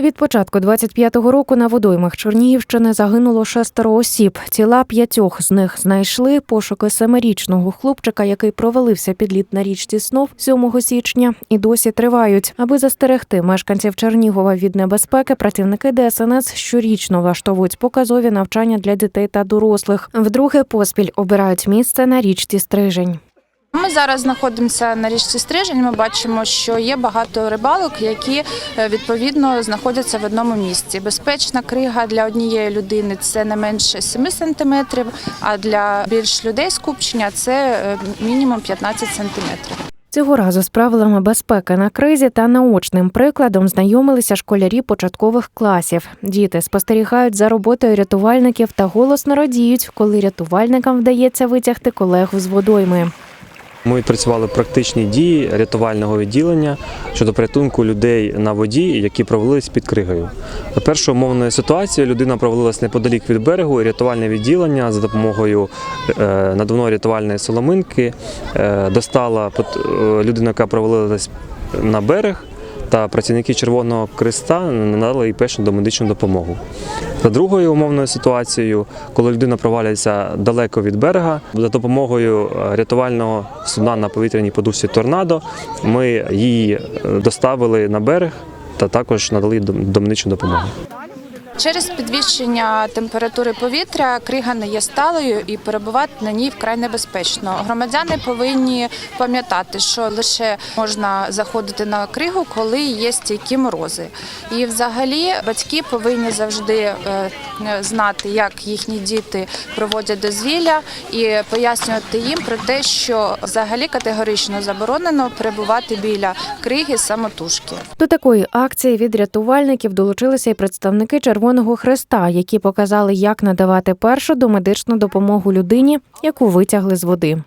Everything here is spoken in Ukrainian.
Від початку 25-го року на водоймах Чернігівщини загинуло шестеро осіб. Тіла п'ятьох з них знайшли. Пошуки семирічного хлопчика, який провалився під лід на річці Снов 7 січня, і досі тривають. Аби застерегти мешканців Чернігова від небезпеки, працівники ДСНС щорічно влаштовують показові навчання для дітей та дорослих. Вдруге поспіль обирають місце на річці Стрижень. Ми зараз знаходимося на річці Стрижень. Ми бачимо, що є багато рибалок, які е, відповідно знаходяться в одному місці. Безпечна крига для однієї людини це не менше 7 сантиметрів, а для більш людей скупчення це е, мінімум 15 сантиметрів. Цього разу з правилами безпеки на кризі та наочним прикладом знайомилися школярі початкових класів. Діти спостерігають за роботою рятувальників та голосно радіють, коли рятувальникам вдається витягти колегу з водойми. Ми відпрацювали практичні дії рятувального відділення щодо порятунку людей на воді, які провалились під кригою. Першою умовною ситуацією людина провалилась неподалік від берегу, і рятувальне відділення за допомогою е, надувної рятувальної соломинки е, достала е, людину, яка провалилась на берег. Та працівники Червоного Креста надали їй першу домедичну допомогу. За другою умовною ситуацією, коли людина провалюється далеко від берега, за допомогою е, рятувального судна на повітряній подушці торнадо, ми її е, доставили на берег та також надали домничу дом- допомогу. Через підвищення температури повітря крига не є сталою і перебувати на ній вкрай небезпечно. Громадяни повинні пам'ятати, що лише можна заходити на кригу, коли є стійкі морози. І взагалі батьки повинні завжди е, знати, як їхні діти проводять дозвілля, і пояснювати їм про те, що взагалі категорично заборонено перебувати біля криги самотужки. До такої акції від рятувальників долучилися і представники Червоного Хреста, які показали, як надавати першу домедичну допомогу людині, яку витягли з води.